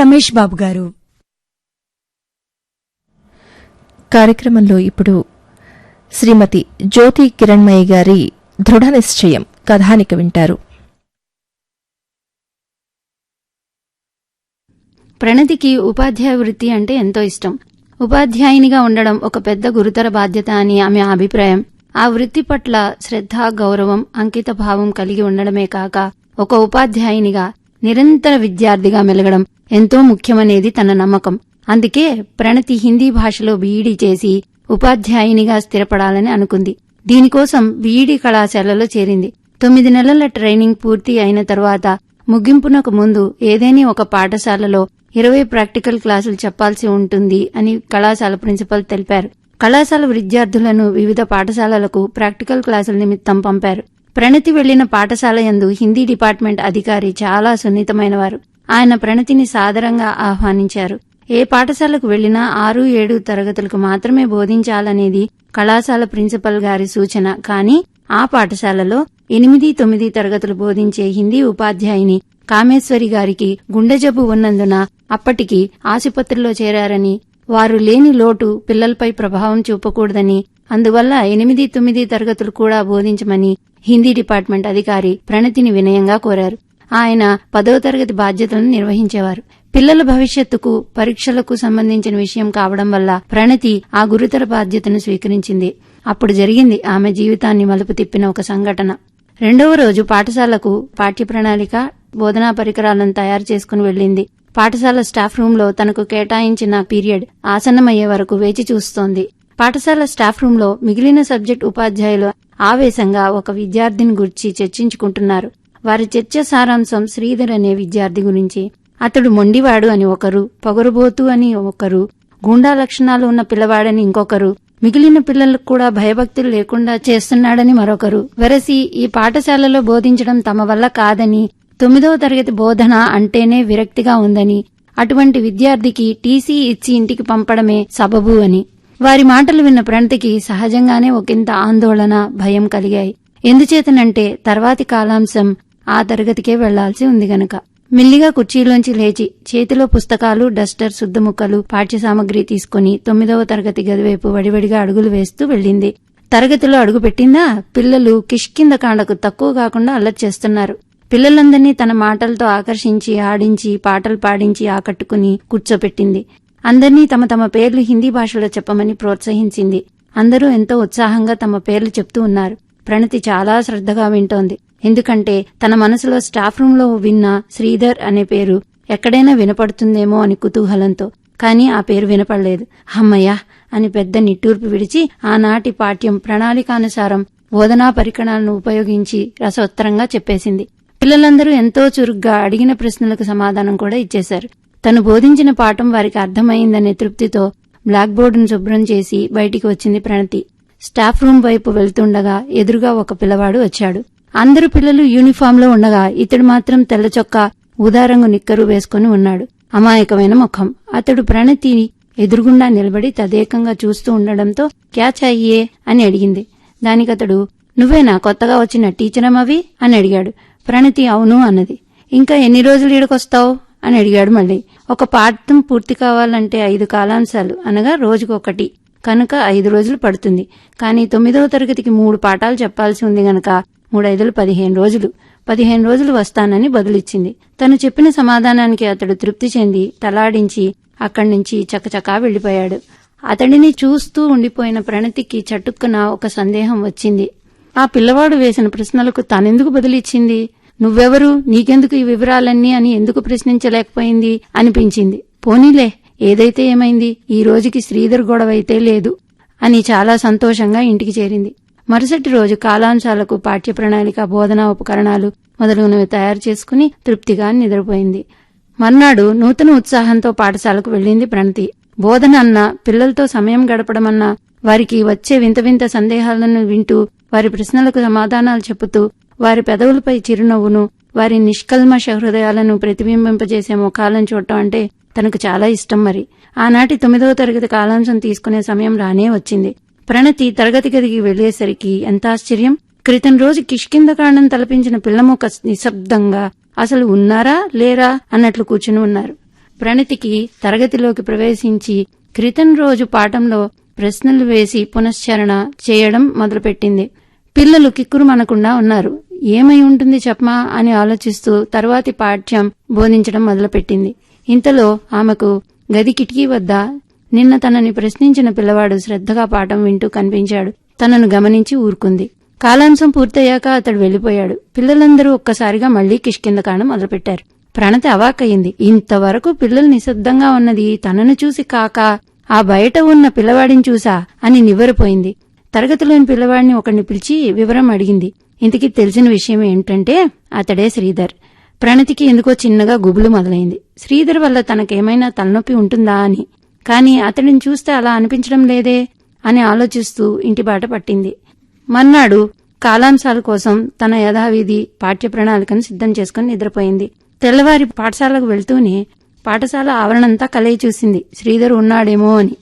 రమేష్ బాబు గారు. కార్యక్రమంలో ఇప్పుడు శ్రీమతి జ్యోతి కిరణ్మయి గారి దృఢ నిశ్చయం కథానిక వింటారు. ప్రణతికి ఉపాధ్యాయ వృత్తి అంటే ఎంతో ఇష్టం. ఉపాధ్యాయునిగా ఉండడం ఒక పెద్ద గురుతర బాధ్యత అని ఆమె అభిప్రాయం. ఆ వృత్తి పట్ల శ్రద్ధ గౌరవం అంకిత భావం కలిగి ఉండడమే కాక ఒక ఉపాధ్యాయునిగా నిరంతర విద్యార్థిగా మెలగడం ఎంతో ముఖ్యమనేది తన నమ్మకం. అందుకే ప్రణతి హిందీ భాషలో బీఈడీ చేసి ఉపాధ్యాయునిగా స్థిరపడాలని అనుకుంది. దీనికోసం బీఈడీ కళాశాలలో చేరింది. తొమ్మిది నెలల ట్రైనింగ్ పూర్తి అయిన తర్వాత ముగింపునకు ముందు ఏదేని ఒక పాఠశాలలో ఇరవై ప్రాక్టికల్ క్లాసులు చెప్పాల్సి ఉంటుంది అని కళాశాల ప్రిన్సిపల్ తెలిపారు. కళాశాల విద్యార్థులను వివిధ పాఠశాలలకు ప్రాక్టికల్ క్లాసుల నిమిత్తం పంపారు. ప్రణతి వెళ్ళిన పాఠశాల యందు హిందీ డిపార్ట్మెంట్ అధికారి చాలా సున్నితమైనవారు. ఆయన ప్రణతిని సాదరంగా ఆహ్వానించారు. ఏ పాఠశాలకు వెళ్ళినా ఆరు ఏడు తరగతులకు మాత్రమే బోధించాలనేది కళాశాల ప్రిన్సిపల్ గారి సూచన. కానీ ఆ పాఠశాలలో ఎనిమిది తొమ్మిది తరగతులు బోధించే హిందీ ఉపాధ్యాయుని కామేశ్వరి గారికి గుండె జబ్బు ఉన్నందున అప్పటికి ఆసుపత్రిలో చేరారని వారు లేని లోటు పిల్లలపై ప్రభావం చూపకూడదని అందువల్ల ఎనిమిది తొమ్మిది తరగతులు కూడా బోధించమని హిందీ డిపార్ట్మెంట్ అధికారి ప్రణతిని వినయంగా కోరారు. ఆయన పదవ తరగతి బాధ్యతలను నిర్వహించేవారు. పిల్లల భవిష్యత్తుకు పరీక్షలకు సంబంధించిన విషయం కావడం వల్ల ప్రణతి ఆ గురుతర బాధ్యతను స్వీకరించింది. అప్పుడు జరిగింది ఆమె జీవితాన్ని మలుపు తిప్పిన ఒక సంఘటన. రెండవ రోజు పాఠశాలకు పాఠ్య ప్రణాళిక బోధనా పరికరాలను తయారు చేసుకుని వెళ్ళింది పాఠశాల స్టాఫ్ రూమ్లో తనకు కేటాయించిన పీరియడ్ ఆసన్నమయ్యే వరకు వేచి చూస్తోంది. పాఠశాల స్టాఫ్ రూమ్లో మిగిలిన సబ్జెక్ట్ ఉపాధ్యాయులు ఆవేశంగా ఒక విద్యార్థిని గురించి చర్చించుకుంటున్నారు. వారి చర్చ సారాంశం శ్రీధర్ అనే విద్యార్థి గురించి. అతడు మొండివాడు అని ఒకరు పొగరుబోతు అని ఒకరు గూండా లక్షణాలు ఉన్న పిల్లవాడని ఇంకొకరు మిగిలిన పిల్లలకు కూడా భయభక్తులు లేకుండా చేస్తున్నాడని మరొకరు. వెరసి ఈ పాఠశాలలో బోధించడం తమ వల్ల కాదని తొమ్మిదవ తరగతి బోధన అంటేనే విరక్తిగా ఉందని అటువంటి విద్యార్థికి టీసీ ఇచ్చి ఇంటికి పంపడమే సబబు అని. వారి మాటలు విన్న ప్రణతికి సహజంగానే ఒకంత ఆందోళన భయం కలిగాయి. ఎందుచేతనంటే తర్వాతి కాలాంశం ఆ తరగతికే వెళ్ళాల్సి ఉంది గనక. మెల్లిగా కుర్చీలోంచి లేచి చేతిలో పుస్తకాలు డస్టర్ శుద్ధముక్కలు పాఠ్య సామగ్రి తీసుకుని తొమ్మిదవ తరగతి గదివైపు వడివడిగా అడుగులు వేస్తూ వెళ్ళింది. తరగతిలో అడుగుపెట్టిందా పిల్లలు కిష్కింద కాండకు తక్కువ కాకుండా అల్లరి చేస్తున్నారు పిల్లలందరినీ తన మాటలతో ఆకర్షించి ఆడించి పాటలు పాడించి ఆకట్టుకుని కూర్చోపెట్టింది. అందర్నీ తమ తమ పేర్లు హిందీ భాషలో చెప్పమని ప్రోత్సహించింది. అందరూ ఎంతో ఉత్సాహంగా తమ పేర్లు చెప్తూ ఉన్నారు. ప్రణతి చాలా శ్రద్ధగా వింటోంది. ఎందుకంటే తన మనసులో స్టాఫ్ రూమ్లో విన్న శ్రీధర్ అనే పేరు ఎక్కడైనా వినపడుతుందేమో అని కుతూహలంతో. కానీ ఆ పేరు వినపడలేదు. హమ్మయ్యా అని పెద్ద నిట్టూర్పు విడిచి ఆనాటి పాఠ్యం ప్రణాళికానుసారం బోధనా పరికరాలను ఉపయోగించి రసోత్తరంగా చెప్పేసింది. పిల్లలందరూ ఎంతో చురుగ్గా అడిగిన ప్రశ్నలకు సమాధానం కూడా ఇచ్చేశారు. తను బోధించిన పాఠం వారికి అర్థమైందనే తృప్తితో బ్లాక్ బోర్డును శుభ్రం చేసి బయటికి వచ్చింది ప్రణతి. స్టాఫ్ రూమ్ వైపు వెళ్తుండగా ఎదురుగా ఒక పిల్లవాడు వచ్చాడు. అందరు పిల్లలు యూనిఫామ్లో ఉండగా ఇతడు మాత్రం తెల్ల చొక్కా ఊదారంగు నిక్కరు వేసుకుని ఉన్నాడు. అమాయకమైన ముఖం. అతడు ప్రణతి ఎదురుగుండా నిలబడి తదేకంగా చూస్తూ ఉండడంతో క్యాచ్ అయ్యే అని అడిగింది. దానికతడు నువ్వేనా కొత్తగా వచ్చిన టీచరమవి అని అడిగాడు. ప్రణతి అవును అన్నది. ఇంకా ఎన్ని రోజులు ఈడకొస్తావు? అని అడిగాడు మళ్ళీ. ఒక పాఠం పూర్తి కావాలంటే ఐదు కాలాంశాలు అనగా రోజుకొకటి. కనుక ఐదు రోజులు పడుతుంది. కానీ తొమ్మిదవ తరగతికి మూడు పాఠాలు చెప్పాల్సి ఉంది గనక మూడైదులు పదిహేను రోజులు. పదిహేను రోజులు వస్తానని బదులిచ్చింది. తను చెప్పిన సమాధానానికి అతడు తృప్తి చెంది తలాడించి అక్కడి నుంచి చకచకా వెళ్ళిపోయాడు అతడిని చూస్తూ ఉండిపోయిన ప్రణతికి చటుక్కున ఒక సందేహం వచ్చింది. ఆ పిల్లవాడు వేసిన ప్రశ్నలకు తానెందుకు బదులిచ్చింది? నువ్వెవరు? నీకెందుకు ఈ వివరాలన్నీ అని ఎందుకు ప్రశ్నించలేకపోయింది? అనిపించింది. పోనీలే ఏదైతే ఏమైంది? ఈ రోజుకి శ్రీధర్ గొడవైతే లేదు అని చాలా సంతోషంగా ఇంటికి చేరింది. మరుసటి రోజు కాలాంశాలకు పాఠ్య ప్రణాళిక బోధనా ఉపకరణాలు మొదలగునవి తయారు చేసుకుని తృప్తిగా నిద్రపోయింది. మర్నాడు నూతన ఉత్సాహంతో పాఠశాలకు వెళ్ళింది ప్రణతి. బోధన అన్నా పిల్లలతో సమయం గడపడమన్నా వారికి వచ్చే వింత వింత సందేహాలను వింటూ వారి ప్రశ్నలకు సమాధానాలు చెబుతూ వారి పెదవులపై చిరునవ్వును వారి నిష్కల్మష హృదయాలను ప్రతిబింబింపజేసే ముఖాలను చూడటం అంటే తనకు చాలా ఇష్టం మరి. ఆనాటి తొమ్మిదవ తరగతి కాలాంశం తీసుకునే సమయం రానే వచ్చింది. ప్రణతి తరగతి గదికి వెళ్ళేసరికి ఎంత ఆశ్చర్యం! క్రితం రోజు కిష్కిందకాండం తలపించిన పిల్లముక నిశ్శబ్దంగా అసలు ఉన్నారా? లేరా? అన్నట్లు కూర్చుని ఉన్నారు. ప్రణతికి తరగతిలోకి ప్రవేశించి క్రితం రోజు పాఠంలో ప్రశ్నలు వేసి పునశ్చరణ చేయడం మొదలుపెట్టింది. పిల్లలు కిక్కురుమనకుండా ఉన్నారు. ఏమై ఉంటుంది చెప్పమా అని ఆలోచిస్తూ తరువాతి పాఠ్యం బోధించడం మొదలుపెట్టింది. ఇంతలో ఆమెకు గది కిటికీ వద్ద నిన్న తనని ప్రశ్నించిన పిల్లవాడు శ్రద్ధగా పాఠం వింటూ కనిపించాడు. తనను గమనించి ఊరుకుంది. కాలాంశం పూర్తయ్యాక అతడు వెళ్ళిపోయాడు పిల్లలందరూ ఒక్కసారిగా మళ్ళీ కిష్కింద కాడం మొదలుపెట్టారు. ప్రణత అవాక్కయింది. ఇంతవరకు పిల్లలు నిశ్శబ్దంగా ఉన్నది తనను చూసి కాక ఆ బయట ఉన్న పిల్లవాడిని చూసా అని నివ్వరిపోయింది. తరగతిలోని పిల్లవాడిని ఒకడిని పిలిచి వివరం అడిగింది. ఇంతకీ తెలిసిన విషయం ఏంటంటే అతడే శ్రీధర్. ప్రణతికి ఎందుకో చిన్నగా గుబులు మొదలైంది. శ్రీధర్ వల్ల తనకేమైనా తలనొప్పి ఉంటుందా అని. కాని అతడిని చూస్తే అలా అనిపించడం లేదే అని ఆలోచిస్తూ ఇంటి బాట పట్టింది. మర్నాడు కాలాంశాల కోసం తన యథావిధి పాఠ్య ప్రణాళికను సిద్ధం చేసుకుని నిద్రపోయింది. తెల్లవారి పాఠశాలకు వెళ్తూనే పాఠశాల ఆవరణంతా కలయి చూసింది. శ్రీధర్ ఉన్నాడేమో అని.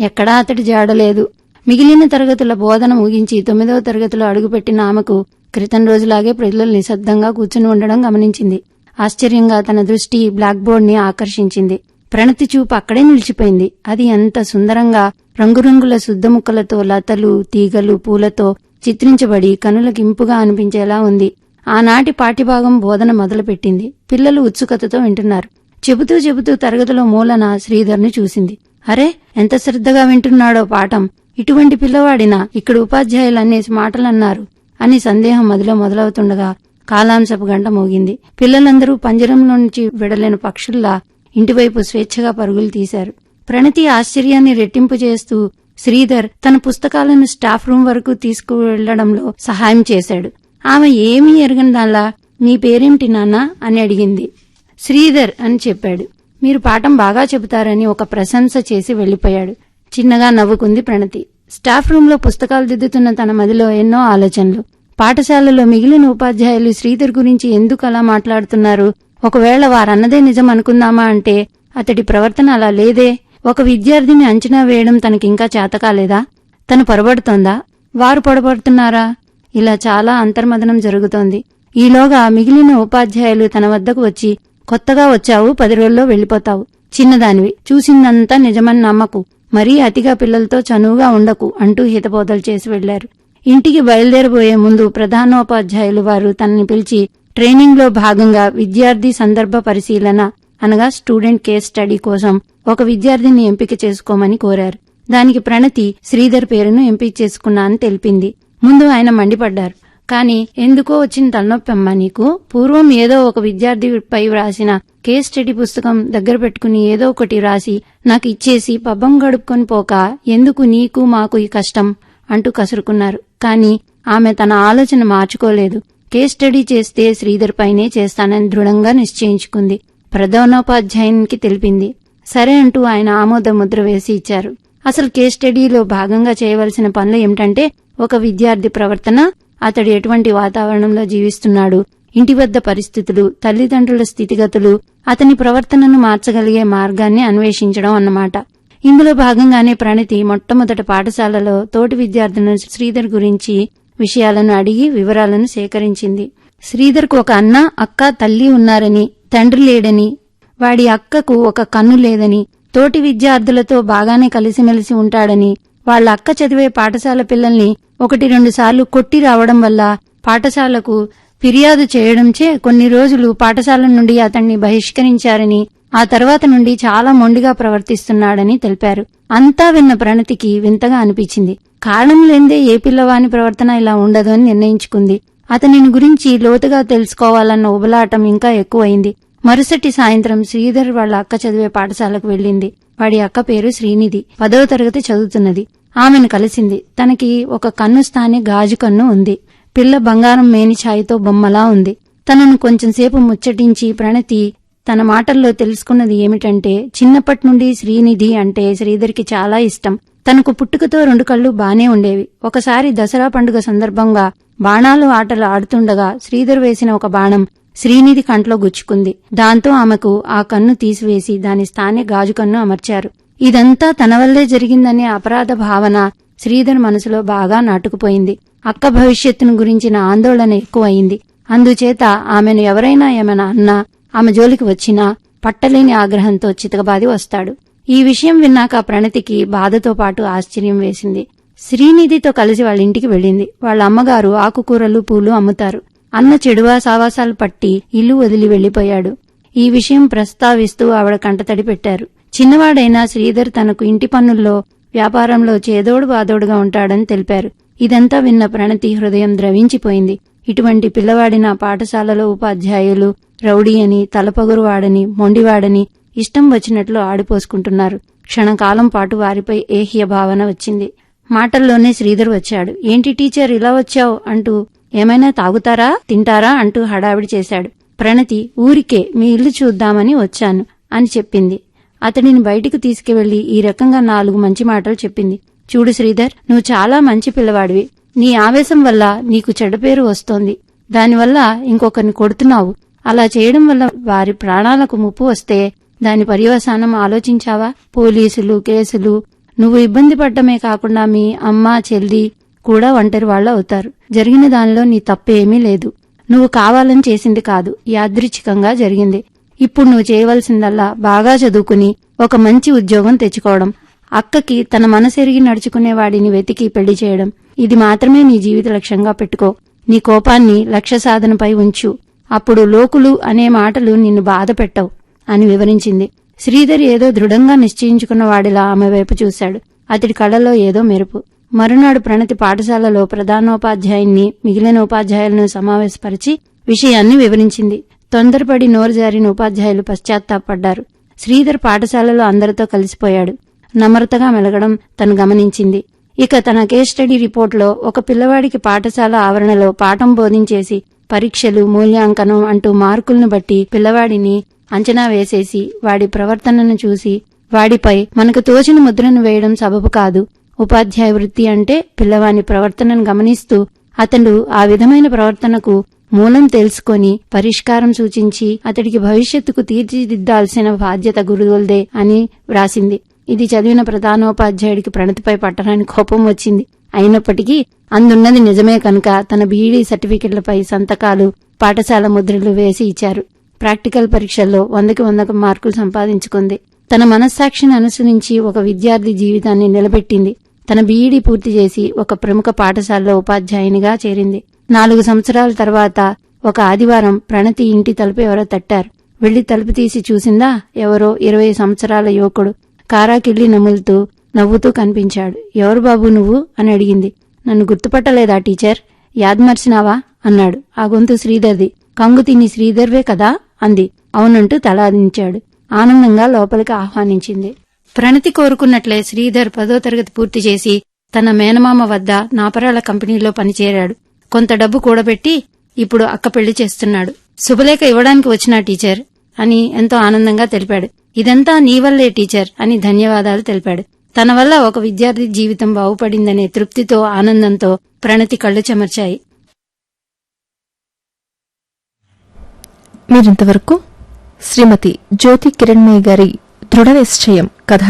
ఎక్కడా అతడి జాడలేదు మిగిలిన తరగతుల బోధన ముగించి తొమ్మిదవ తరగతిలో అడుగుపెట్టిన ఆమెకు క్రితం రోజులాగే ప్రజలు నిశ్శబ్దంగా కూర్చుని ఉండడం గమనించింది. ఆశ్చర్యంగా తన దృష్టి బ్లాక్ బోర్డ్ని ఆకర్షించింది. ప్రణతి చూపు అక్కడే నిలిచిపోయింది. అది ఎంత సుందరంగా రంగురంగుల శుద్ధముక్కలతో లతలు తీగలు పూలతో చిత్రించబడి కనులకు ఇంపుగా అనిపించేలా ఉంది. ఆనాటి పాఠ్యభాగం బోధన మొదలుపెట్టింది. పిల్లలు ఉత్సుకతతో వింటున్నారు. చెబుతూ చెబుతూ తరగతిలో మూలన శ్రీధర్ని చూసింది. అరే ఎంత శ్రద్ధగా వింటున్నాడో పాఠం. ఇటువంటి పిల్లవాడినా. ఇక్కడ ఉపాధ్యాయులు అనేసి మాటలన్నారు. అని సందేహం మదిలో మొదలవుతుండగా కాలాంశపు గంట మోగింది. పిల్లలందరూ పంజరంలో నుంచి విడలేని పక్షుల్లా ఇంటివైపు స్వేచ్ఛగా పరుగులు తీశారు. ప్రణతి ఆశ్చర్యాన్ని రెట్టింపు చేస్తూ శ్రీధర్ తన పుస్తకాలను స్టాఫ్ రూమ్ వరకు తీసుకువెళ్ళడంలో సహాయం చేశాడు. ఆమె ఏమీ ఎరగని దానిలా మీ పేరేమిటి నాన్న? అని అడిగింది. శ్రీధర్ అని చెప్పాడు. మీరు పాఠం బాగా చెబుతారని ఒక ప్రశంస చేసి వెళ్ళిపోయాడు చిన్నగా నవ్వుకుంది ప్రణతి. స్టాఫ్ రూంలో పుస్తకాలు దిద్దుతున్న తన మదిలో ఎన్నో ఆలోచనలు. పాఠశాలలో మిగిలిన ఉపాధ్యాయులు శ్రీధర్ గురించి ఎందుకు అలా మాట్లాడుతున్నారు? ఒకవేళ వారన్నదే నిజం అనుకుందామా అంటే అతడి ప్రవర్తన అలా లేదే. ఒక విద్యార్థిని అంచనా వేయడం తనకింకా చేతకాలేదా తను పొరబడుతోందా? వారు పొరబడుతున్నారా? ఇలా చాలా అంతర్మదనం జరుగుతోంది. ఈలోగా మిగిలిన ఉపాధ్యాయులు తన వద్దకు వచ్చి కొత్తగా వచ్చావు పది రోజుల్లో వెళ్ళిపోతావు చిన్నదానివి. చూసిందంతా నిజమని నమ్మకు. మరీ అతిగా పిల్లలతో చనువుగా ఉండకు అంటూ హితబోధలు చేసి వెళ్ళారు. ఇంటికి బయలుదేరబోయే ముందు ప్రధానోపాధ్యాయులు వారు తనని పిలిచి ట్రైనింగ్లో భాగంగా విద్యార్థి సందర్భ పరిశీలన అనగా స్టూడెంట్ కేస్ స్టడీ కోసం ఒక విద్యార్థిని ఎంపిక చేసుకోమని కోరారు. దానికి ప్రణతి శ్రీధర్ పేరును ఎంపిక చేసుకున్నా అని తెలిపింది. ముందు ఆయన మండిపడ్డారు. కాని ఎందుకో వచ్చిన తలనొప్పి అమ్మా నీకు? పూర్వం ఏదో ఒక విద్యార్థిపై వ్రాసిన కేస్ స్టడీ పుస్తకం దగ్గర పెట్టుకుని ఏదో ఒకటి రాసి నాకు ఇచ్చేసి పబ్బం గడుపుకొని పోక ఎందుకు నీకు మాకు ఈ కష్టం అంటూ కసురుకున్నారు. కాని ఆమె తన ఆలోచన మార్చుకోలేదు. కేస్ స్టడీ చేస్తే శ్రీధర్ పైనే చేస్తానని దృఢంగా నిశ్చయించుకుంది. ప్రధానోపాధ్యాయునికి తెలిపింది. సరే అంటూ ఆయన ఆమోద ముద్ర వేసి ఇచ్చారు. అసలు కేస్ స్టడీలో భాగంగా చేయవలసిన పనులు ఏమిటంటే ఒక విద్యార్థి ప్రవర్తన అతడు ఎటువంటి వాతావరణంలో జీవిస్తున్నాడు? ఇంటి వద్ద పరిస్థితులు తల్లిదండ్రుల స్థితిగతులు అతని ప్రవర్తనను మార్చగలిగే మార్గాన్ని అన్వేషించడం అన్నమాట. ఇందులో భాగంగానే ప్రణతి మొట్టమొదట పాఠశాలలో తోటి విద్యార్థులను శ్రీధర్ గురించి విషయాలను అడిగి వివరాలను సేకరించింది. శ్రీధర్కు ఒక అన్న అక్క తల్లి ఉన్నారని తండ్రి లేడని వాడి అక్కకు ఒక కన్ను లేదని తోటి విద్యార్థులతో బాగానే కలిసిమెలిసి ఉంటాడని వాళ్ళ అక్క చదివే పాఠశాల పిల్లల్ని ఒకటి రెండు సార్లు కొట్టి రావడం వల్ల పాఠశాలకు ఫిర్యాదు చేయడంచే కొన్ని రోజులు పాఠశాల నుండి అతన్ని బహిష్కరించారని ఆ తర్వాత నుండి చాలా మొండిగా ప్రవర్తిస్తున్నాడని తెలిపారు. అంతా విన్న ప్రణతికి వింతగా అనిపించింది. కారణం లేందే ఏ పిల్లవాని ప్రవర్తన ఇలా ఉండదు అని నిర్ణయించుకుంది. అతనిని గురించి లోతుగా తెలుసుకోవాలన్న ఉబలాటం ఇంకా ఎక్కువైంది. మరుసటి సాయంత్రం శ్రీధర్ వాళ్ళ అక్క చదివే పాఠశాలకు వెళ్ళింది. వాడి అక్క పేరు శ్రీనిధి. పదవ తరగతి చదువుతున్నది. ఆమెను కలిసింది. తనకి ఒక కన్ను స్థాని గాజు కన్ను ఉంది. పిల్ల బంగారం మేనిఛాయితో బొమ్మలా ఉంది. తనను కొంచెంసేపు ముచ్చటించి ప్రణతి తన మాటల్లో తెలుసుకున్నది ఏమిటంటే చిన్నప్పటి నుండి శ్రీనిధి అంటే శ్రీధర్కి చాలా ఇష్టం. తనకు పుట్టుకతో రెండు కళ్ళు బానే ఉండేవి. ఒకసారి దసరా పండుగ సందర్భంగా బాణాలు ఆటలు ఆడుతుండగా శ్రీధర్ వేసిన ఒక బాణం శ్రీనిధి కంట్లో గుచ్చుకుంది. దాంతో ఆమెకు ఆ కన్ను తీసివేసి దాని స్థానే గాజు కన్ను అమర్చారు. ఇదంతా తన వల్లే జరిగిందనే అపరాధ భావన శ్రీధర్ మనసులో బాగా నాటుకుపోయింది. అక్క భవిష్యత్తును గురించిన ఆందోళన ఎక్కువయింది. అందుచేత ఆమెను ఎవరైనా ఏమైనా అన్నా ఆమె జోలికి వచ్చినా పట్టలేని ఆగ్రహంతో చితకబాది వస్తాడు. ఈ విషయం విన్నాక ప్రణతికి బాధతో పాటు ఆశ్చర్యం వేసింది. శ్రీనిధితో కలిసి వాళ్ళ ఇంటికి వెళ్ళింది. వాళ్ళ అమ్మగారు ఆకుకూరలు పూలు అమ్ముతారు. అన్న చెడువా సావాసాలు పట్టి ఇల్లు వదిలి వెళ్ళిపోయాడు ఈ విషయం ప్రస్తావిస్తూ ఆవిడ కంటతడి పెట్టారు. చిన్నవాడైన శ్రీధర్ తనకు ఇంటి పనుల్లో వ్యాపారంలో చేదోడు బాదోడుగా ఉంటాడని తెలిపారు. ఇదంతా విన్న ప్రణతి హృదయం ద్రవించిపోయింది. ఇటువంటి పిల్లవాడిన పాఠశాలలో ఉపాధ్యాయులు రౌడీ అని తలపగురువాడని మొండివాడని ఇష్టం వచ్చినట్లు ఆడిపోసుకుంటున్నారు. క్షణకాలం పాటు వారిపై ఏహ్య భావన వచ్చింది. మాటల్లోనే శ్రీధర్ వచ్చాడు. ఏంటి టీచర్ ఇలా వచ్చావు? అంటూ ఏమైనా తాగుతారా తింటారా? అంటూ హడావిడి చేశాడు. ప్రణతి ఊరికే మీ ఇల్లు చూద్దామని వచ్చాను అని చెప్పింది. అతడిని బయటికి తీసుకువెళ్ళి ఈ రకంగా నాలుగు మంచి మాటలు చెప్పింది. చూడు శ్రీధర్ నువ్వు చాలా మంచి పిల్లవాడివి. నీ ఆవేశం వల్ల నీకు చెడ్డ పేరు వస్తోంది. దానివల్ల ఇంకొకరిని కొడుతున్నావు. అలా చేయడం వల్ల వారి ప్రాణాలకు ముప్పు వస్తే దాని పర్యవసానం ఆలోచించావా? పోలీసులు కేసులు. నువ్వు ఇబ్బంది పడ్డమే కాకుండా మీ అమ్మ చెల్లి కూడా ఒంటరి వాళ్ళు అవుతారు. జరిగిన దానిలో నీ తప్పేమీ లేదు. నువ్వు కావాలని చేసింది కాదు. యాదృచ్ఛికంగా జరిగింది. ఇప్పుడు నువ్వు చేయవలసిందల్లా బాగా చదువుకుని ఒక మంచి ఉద్యోగం తెచ్చుకోవడం. అక్కకి తన మనసెరిగి నడుచుకునే వాడిని వెతికి పెళ్ళి చేయడం. ఇది మాత్రమే నీ జీవిత లక్ష్యంగా పెట్టుకో. నీ కోపాన్ని లక్ష్య సాధనపై ఉంచు. అప్పుడు లోకులు అనే మాటలు నిన్ను బాధ పెట్టవు అని వివరించింది. శ్రీధర్ ఏదో దృఢంగా నిశ్చయించుకున్న వాడిలా ఆమె వైపు చూశాడు. అతడి కళ్ళలో ఏదో మెరుపు. మరునాడు ప్రణతి పాఠశాలలో ప్రధానోపాధ్యాయుణ్ణి మిగిలిన ఉపాధ్యాయులను సమావేశపరిచి విషయాన్ని వివరించింది. తొందరపడి నోరు జారిన ఉపాధ్యాయులు పశ్చాత్తాపడ్డారు. శ్రీధర్ పాఠశాలలో అందరితో కలిసిపోయాడు. నమ్రతగా మెలగడం తను గమనించింది. ఇక తన కేస్ స్టడీ రిపోర్ట్లో ఒక పిల్లవాడికి పాఠశాల ఆవరణలో పాఠం బోధించేసి పరీక్షలు మూల్యాంకనం అంటూ మార్కులను బట్టి పిల్లవాడిని అంచనా వేసేసి వాడి ప్రవర్తనను చూసి వాడిపై మనకు తోచిన ముద్రను వేయడం సబబు కాదు. ఉపాధ్యాయ వృత్తి అంటే పిల్లవాని ప్రవర్తనను గమనిస్తూ అతడు ఆ విధమైన ప్రవర్తనకు మూలం తెలుసుకొని పరిష్కారం సూచించి అతడికి భవిష్యత్తుకు తీర్చిదిద్దాల్సిన బాధ్యత గురువులదే అని వ్రాసింది. ఇది చదివిన ప్రధానోపాధ్యాయుడికి ప్రణతిపై పట్టడానికి కోపం వచ్చింది. అయినప్పటికీ అందున్నది నిజమే కనుక తన బీఈడీ సర్టిఫికెట్లపై సంతకాలు పాఠశాల ముద్రలు వేసి ఇచ్చారు. ప్రాక్టికల్ పరీక్షల్లో వందకి వందకు మార్కులు సంపాదించుకుంది. తన మనస్సాక్షిని అనుసరించి ఒక విద్యార్థి జీవితాన్ని నిలబెట్టింది. తన బీఈడీ పూర్తి చేసి ఒక ప్రముఖ పాఠశాలలో ఉపాధ్యాయునిగా చేరింది. నాలుగు సంవత్సరాల తర్వాత ఒక ఆదివారం ప్రణతి ఇంటి తలుపు ఎవరో తట్టారు. వెళ్ళి తలుపు తీసి చూసిందా? ఎవరో ఇరవై సంవత్సరాల యువకుడు. కారాకిళ్ళి నములుతూ నవ్వుతూ కనిపించాడు. ఎవరు బాబు నువ్వు? అని అడిగింది. నన్ను గుర్తుపట్టలేదా టీచర్? యాద్మర్చినావా అన్నాడు. ఆ గొంతు శ్రీధర్ది. కంగు తిని శ్రీధర్వే కదా? అంది. అవునంటూ తలాదించాడు. ఆనందంగా లోపలికి ఆహ్వానించింది. ప్రణతి కోరుకున్నట్లే శ్రీధర్ పదో తరగతి పూర్తి చేసి తన మేనమామ వద్ద నాపరాల కంపెనీలో పనిచేరాడు. కొంత డబ్బు కూడబెట్టి ఇప్పుడు అక్క పెళ్ళి చేస్తున్నాడు. శుభలేఖ ఇవ్వడానికి వచ్చిన టీచర్ అని ఎంతో ఆనందంగా తెలిపాడు. ఇదంతా నీ వల్లే టీచర్ అని ధన్యవాదాలు తెలిపాడు. తన వల్ల ఒక విద్యార్థి జీవితం బాగుపడిందనే తృప్తితో ఆనందంతో ప్రణతి కళ్ళు చెమర్చాయి. మీరింతవరకు శ్రీమతి జ్యోతి కిరణ్మయ్య గారి దృఢ నిశ్చయం కథ